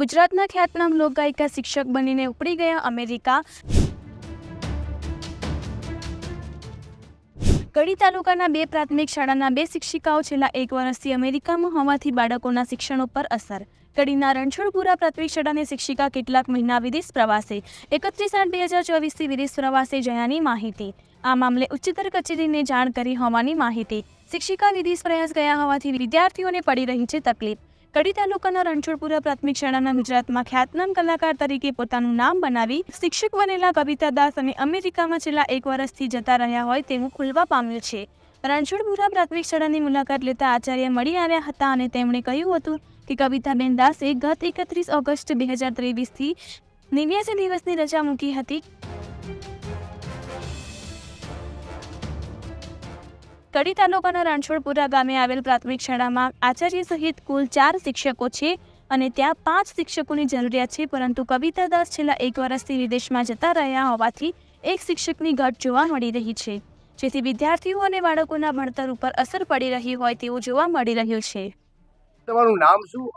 ગુજરાતના ખ્યાતનામ લોકગાયિકા શિક્ષક બનીને ઉપડી ગયા અમેરિકા. કડી તાલુકાના બે પ્રાથમિક શાળાના બે શિક્ષિકાઓ છેલ્લા એક વર્ષથી અમેરિકામાં હોવાથી બાળકોના શિક્ષણ ઉપર અસર. કડીના રણછોડપુરા પ્રાથમિક શાળાની શિક્ષિકા કેટલાક મહિના વિદેશ પ્રવાસે. એકત્રીસ આઠ બે હજાર ચોવીસથી વિદેશ પ્રવાસે જયાની માહિતી. આ મામલે ઉચ્ચતર કચેરીને જાણ કરી હોવાની માહિતી. શિક્ષિકા વિદેશ પ્રયાસ ગયા હોવાથી વિદ્યાર્થીઓને પડી રહી છે તકલીફ. કડી તાલુકાના રણછોડપુરા પ્રાથમિક શાળાના ગુજરાતમાં ખ્યાતનામ કલાકાર તરીકે પોતાનું નામ બનાવી શિક્ષક બનેલા કવિતા દાસ અને અમેરિકામાં છેલ્લા એક વર્ષથી જતા રહ્યા હોય તેવું ખુલવા પામ્યું છે. રણછોડપુરા પ્રાથમિક શાળાની મુલાકાત લેતા આચાર્ય મળી આવ્યા હતા અને તેમણે કહ્યું હતું કે કવિતાબેન દાસે ગત એકત્રીસ ઓગસ્ટ બે હજાર ત્રેવીસથી નેવ્યાસી દિવસની રજા મૂકી હતી. કડી તાલુકાના રણછોડપુરા ગામે આવેલ પ્રાથમિક શાળામાં આચાર્ય સહિત કુલ ચાર શિક્ષકો છે અને ત્યાં પાંચ શિક્ષકોની જરૂરિયાત છે પરંતુ કવિતા દાસ છેલ્લા એક વર્ષથી વિદેશમાં જતા રહ્યા હોવાથી એક શિક્ષકની ઘટ જોવા મળી રહી છે. જેથી વિદ્યાર્થીઓ અને બાળકોના ભણતર ઉપર અસર પડી રહી હોય તેવું જોવા મળી રહ્યું છે. તમારું નામ શું?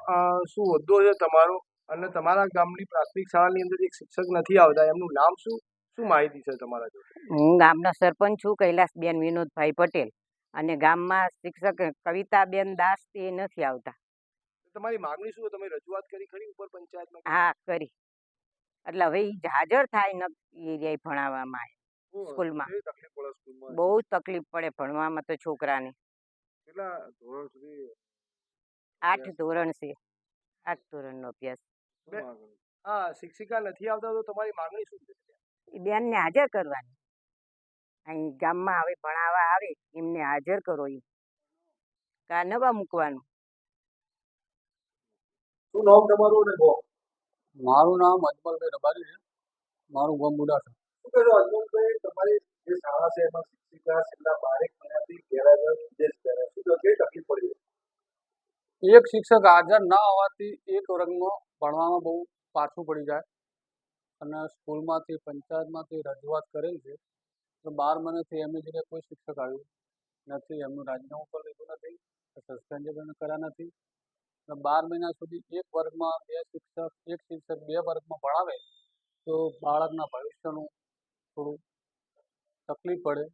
શું હોદ્દો છે તમારો? અને તમારા ગામની પ્રાથમિક શાળાની અંદર એક શિક્ષક નથી આવતા એમનું નામ શું? શું માહિતી છે તમારા જોડે? હું ગામના સરપંચ છું કૈલાસબેન વિનોદભાઈ પટેલ. અને ગામમાં શિક્ષક કવિતાબેન દાસ તે નથી આવતા. તમારી માંગણી શું તમે રજૂઆત કરી ખરી ઉપર પંચાયતમાં હા કરી. એટલે હવે હાજર થાય ન એ ભણાવવામાં આવે. સ્કૂલમાં. બહુ તકલીફ પડે ભણવામાં તો છોકરાને. કેટલા ધોરણ સુધી આઠ ધોરણ છે. આઠ ધોરણનો અભ્યાસ. હા શિક્ષિકા નથી આવતા તો તમારી માંગણી શું છે? બેનને હાજર કરવાની. અહીં ગામમાં આવે ભણાવવા આવે એમને હાજર કરો એ કા નવા મૂકવાનું. શું નામ તમારું ને? મારું નામ અજમલભાઈ રબારી છે. મારું ગામ બુડાસા અજમલભાઈ? તમારી જે શાળા છે એમાં શિક્ષિકા છેલ્લા બારેક મહિનાથી ગેરહાજર વિદેશ કરે શું કેવી તકલીફ પડી? એક શિક્ષક હાજર ના હોવાથી એક વર્ગમાં ભણવામાં બહુ પાછું પડી જાય. અને સ્કૂલમાંથી પંચાયતમાંથી રજૂઆત કરેલ છે. તો બાર મહિનાથી એમની જગ્યાએ કોઈ શિક્ષક આવ્યું નથી, એમનું રાજીનામું પણ લીધું નથી સસ્પેન્ડ કર્યા નથી. બાર મહિના સુધી એક વર્ગમાં બે શિક્ષક, એક શિક્ષક બે વર્ગમાં ભણાવે, તો બાળકના ભવિષ્યનું થોડું તકલીફ પડે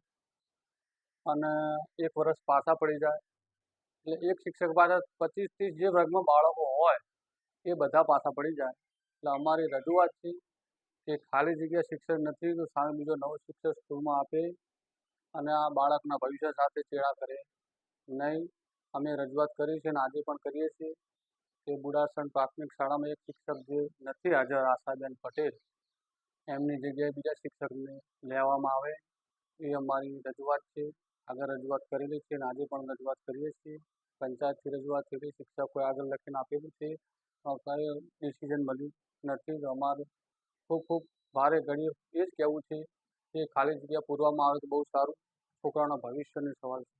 અને એક વર્ષ પાછા પડી જાય. એટલે એક શિક્ષક પાછળ પચીસ ત્રીસ જે વર્ગમાં બાળકો હોય, એ બધા પાછા પડી જાય. એટલે અમારી રજૂઆત છે કે ખાલી જગ્યા શિક્ષક નથી, તો સામે બીજો નવો શિક્ષક સ્કૂલમાં આપે અને આ બાળકના ભવિષ્ય સાથે ચેડા કરે. નહીં, અમે રજૂઆત કરી છે અને આજે પણ કરીએ છીએ કે બુડાસણ પ્રાથમિક શાળામાં એક શિક્ષક જે નથી, હાજર આશાબેન પટેલ, એમની જગ્યાએ બીજા શિક્ષકને લેવામાં આવે. એ અમારી રજૂઆત છે. આગળ રજૂઆત કરેલી છે અને આજે પણ રજૂઆત કરીએ છીએ. પંચાયતથી રજૂઆત થયેલી, શિક્ષકોએ આગળ લખીને આપેલું છે. કાંઈ ડિસિઝન મળ્યું નથી. તો અમારું ખૂબ ખૂબ ભારે ઘડીએ એ જ કહેવું છે કે ખાલી જગ્યા પૂરવામાં આવે તો બહુ સારું. છોકરાઓના ભવિષ્યનો સવાલ છે.